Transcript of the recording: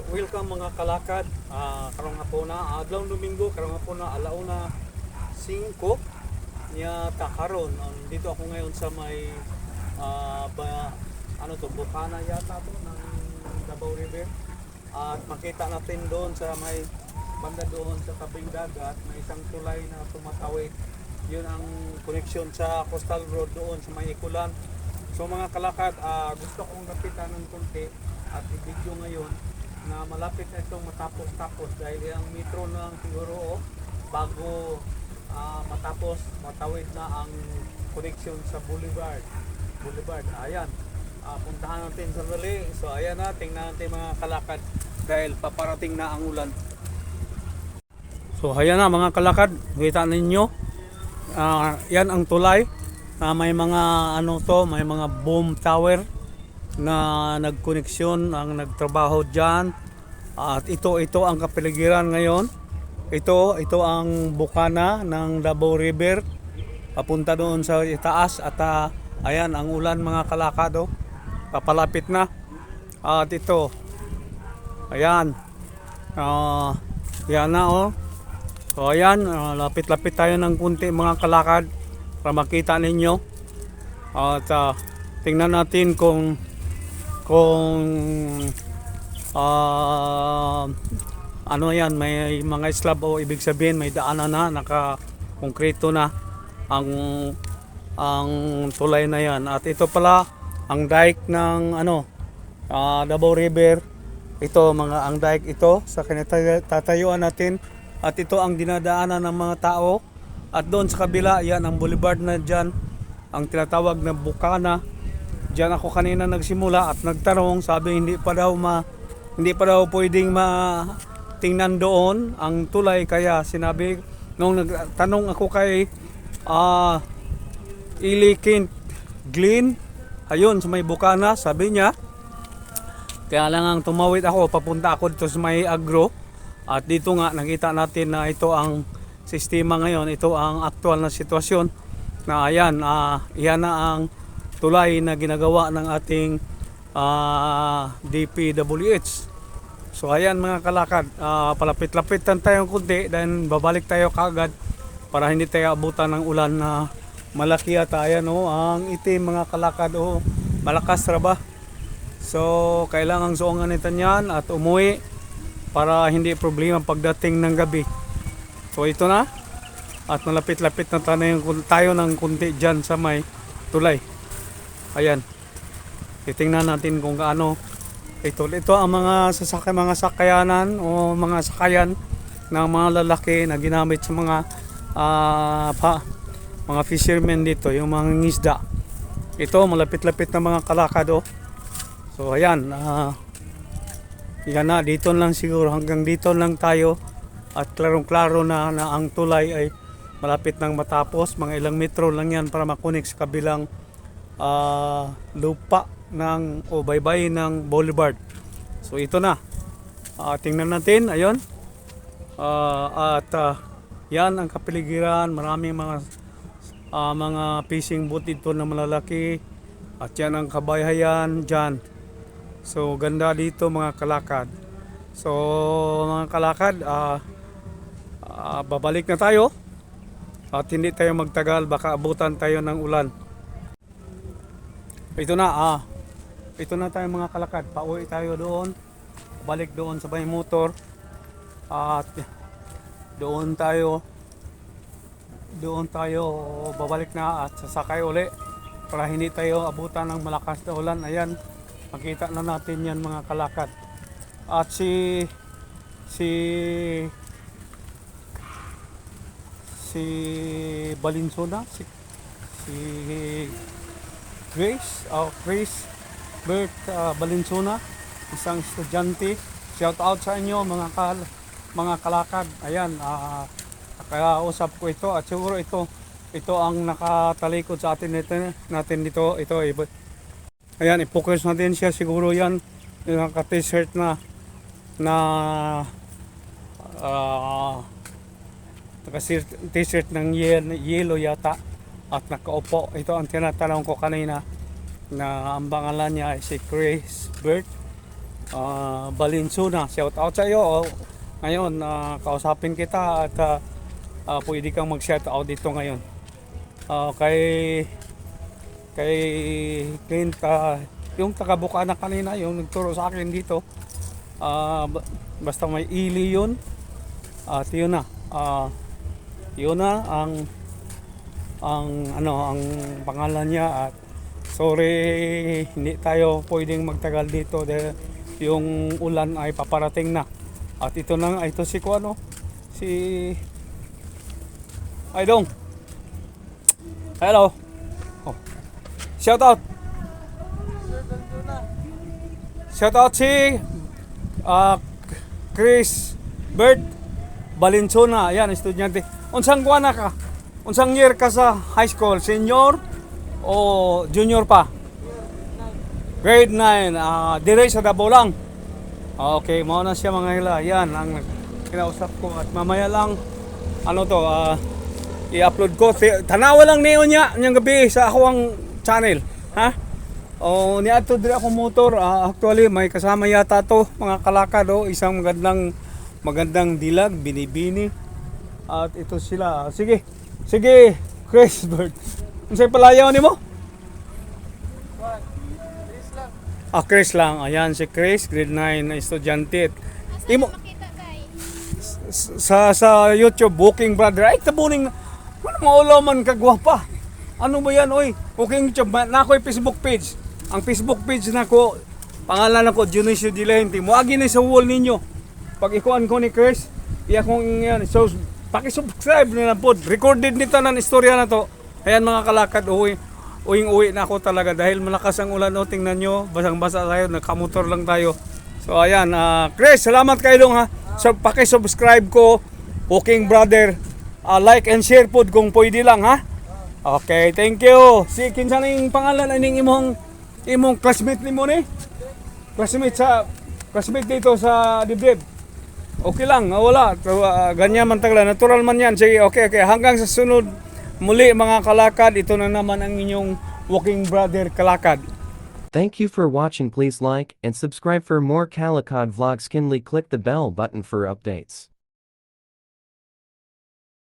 welcome mga kalakad. Ah, karong hapon na adlaw Domingo, karong hapon na alauna 5 niya takaron. Um, dito ako ngayon sa may ah, ba, ano to, Bukana yata to ng Davao River. At makita natin doon sa may banda doon sa tabing dagat, may isang tulay na tumatawid. Yun ang connection sa coastal road doon sa may Ikulan. So mga kalakad, ah, gusto kong lapitan ng konti at i-video ngayon na malapit na itong matapos-tapos dahil ang metro ng siguro oh, bago ah, matapos matawid na ang connection sa Boulevard. Boulevard, ayan. Ah, puntahan natin sa dali. So ayan na, tingnan natin mga kalakad dahil paparating na ang ulan. So ayan na mga kalakad, kita ninyo. Ah, yan ang tulay. Ah, may mga ano to, may mga boom tower na nagkoneksyon ang nagtrabaho diyan. At ito ito ang kapaligiran ngayon. Ito ito ang bukana ng Davao River papunta doon sa itaas at ah, ayan ang ulan mga kalakado. Papalapit na. At ito ayan. Ah, yan na oh. So ayan, ah, lapit-lapit tayo ng kunti mga kalakad para makita ninyo. At ah, tingnan natin kung kung ah, ano yan, may mga slab o ibig sabihin may daanan na, naka konkreto na ang ang tulay na yan. At ito pala ang dike ng ano ah, Davao River. Ito mga ang dike ito sa kinatatayuan natin at ito ang dinadaanan ng mga tao at doon sa kabila yan ang boulevard na dyan ang tinatawag na Bukana Diyan ako kanina nagsimula at nagtanong sabi hindi pa daw ma hindi pa daw pwedeng ma tingnan doon ang tulay. Kaya sinabi nung nagtanong ako kay ah Ili Kent Glenn ayun sa may Bukana sabi niya. Kaya lang ang tumawid ako papunta ako dito sa may agro. At dito nga nakita natin na ito ang sistema ngayon. Ito ang aktual na sitwasyon. Na ayan ah iyan na ang tulay na ginagawa ng ating ah, DPWH. So ayan mga kalakad, ah, palapit-lapit lang tayong kunti then babalik tayo kaagad para hindi tayo abutan ng ulan na malaki at ayan oh, ang itim mga kalakad oh, malakas raba. So kailangan suungan nito yan at umuwi para hindi problema pagdating ng gabi. So ito na at malapit-lapit na tayo, tayo ng kunti dyan sa may tulay. Ayan. Titingnan natin kung gaano ito. Ito ang mga sasakay, mga sakayanan o mga sakayan ng mga lalaki na ginamit sa mga ah, pa, mga fishermen dito, yung mga ngisda. Ito, malapit-lapit na mga kalakado. So, ayan. ah, yan na, dito lang siguro. Hanggang dito lang tayo. At klarong-klaro na, na ang tulay ay malapit nang matapos. Mga ilang metro lang yan para makunik sa kabilang ah, lupa ng o baybay ng boulevard. So ito na. Ah, tingnan natin, ayun. Ah, at ah, yan ang kapiligiran, maraming mga ah, mga fishing boat dito na malalaki. At yan ang kabayayan dyan. So ganda dito mga kalakad. So mga kalakad, ah, ah, babalik na tayo. At hindi tayo magtagal, baka abutan tayo ng ulan. Ito na, ah. Ito na tayo mga kalakad. Pauwi tayo doon. Balik doon sa may motor. At doon tayo doon tayo babalik na at sasakay uli para hindi tayo abutan ng malakas na ulan. Ayan, makita na natin yan mga kalakad. At si si si Balinsona, si si Grace, oh, Grace Bert uh, Balinsona, isang estudyante. Shout out sa inyo mga kal mga kalakad. Ayan, ah nakausap ko ito at siguro ito ito ang nakatalikod sa atin nito natin dito ito iba ayan i-focus natin siya siguro yan yung naka t-shirt na na ah naka t-shirt ng yel- yellow yata at nakaupo ito ang tinatanong ko kanina na ang pangalan niya ay si Chris Bert ah, Balinsuna. Shout out sa iyo. Oh. Ngayon, ah, kausapin kita at ah, ah, pwede kang mag-shout out dito ngayon. Ah, kay kay Clint, ah, yung taga Bukana kanina, yung nagturo sa akin dito. Ba- basta may ili yun. At yun na. Ah, yun na ang ang ano ang pangalan niya at sorry hindi tayo pwedeng magtagal dito dahil yung ulan ay paparating na. At ito na ito si Kuano si Aydong hello. Oh. shout out. Shout out si ah, Chris Bert Valenzuela yan estudyante. Unsang kuana ka unsang year ka sa high school senior o junior pa grade 9 ah dire sa Davao lang Ah, okay mao na siya mga hila yan ang kinausap ko at mamaya lang ano to ah i-upload ko tanawa lang niyo niya niyang gabi sa ako ang channel ha Oh, ni ato dire ako motor. Ah, actually may kasama yata to mga kalakad oh, isang magandang magandang dilag, binibini. At ito sila. Sige. Sige, Chris Bird. Unsay palayaw nimo? Ah, Chris lang. Ayan si Chris, grade 9 na estudyante. Imo sa sa YouTube Booking Brother. Ay tabuning ano maulo man kagwapa. Ano ba yan oy? Booking YouTube na ako Facebook page. Ang Facebook page na ko pangalan ako Dionisio Dilente. Muagi ni sa wall ninyo. Pag ikuan ko ni Chris, iya kong yan. So paki-subscribe na lang po. Recorded nito ng istorya na to. Ayan mga kalakad uwi. Uwing uwi na ako talaga dahil malakas ang ulan o tingnan nyo. Basang-basa tayo, nakamotor lang tayo. So ayan, ah, Chris, salamat kayo dong ha. So paki-subscribe ko, Walking Brother. Ah, like and share po kung pwede lang ha. Okay, thank you. Si kinsa ning pangalan ning imong imong classmate nimo ni? Classmate sa classmate dito sa dibdib. Okay lang, ah, wala. Ah, ganyan man tagla, natural man yan. Sige, okay, okay. Hanggang sa sunod muli mga kalakad, ito na naman ang inyong Walking Brother Kalakad. Thank you for watching please like and subscribe for more Calicod vlogs kindly click the bell button for updates.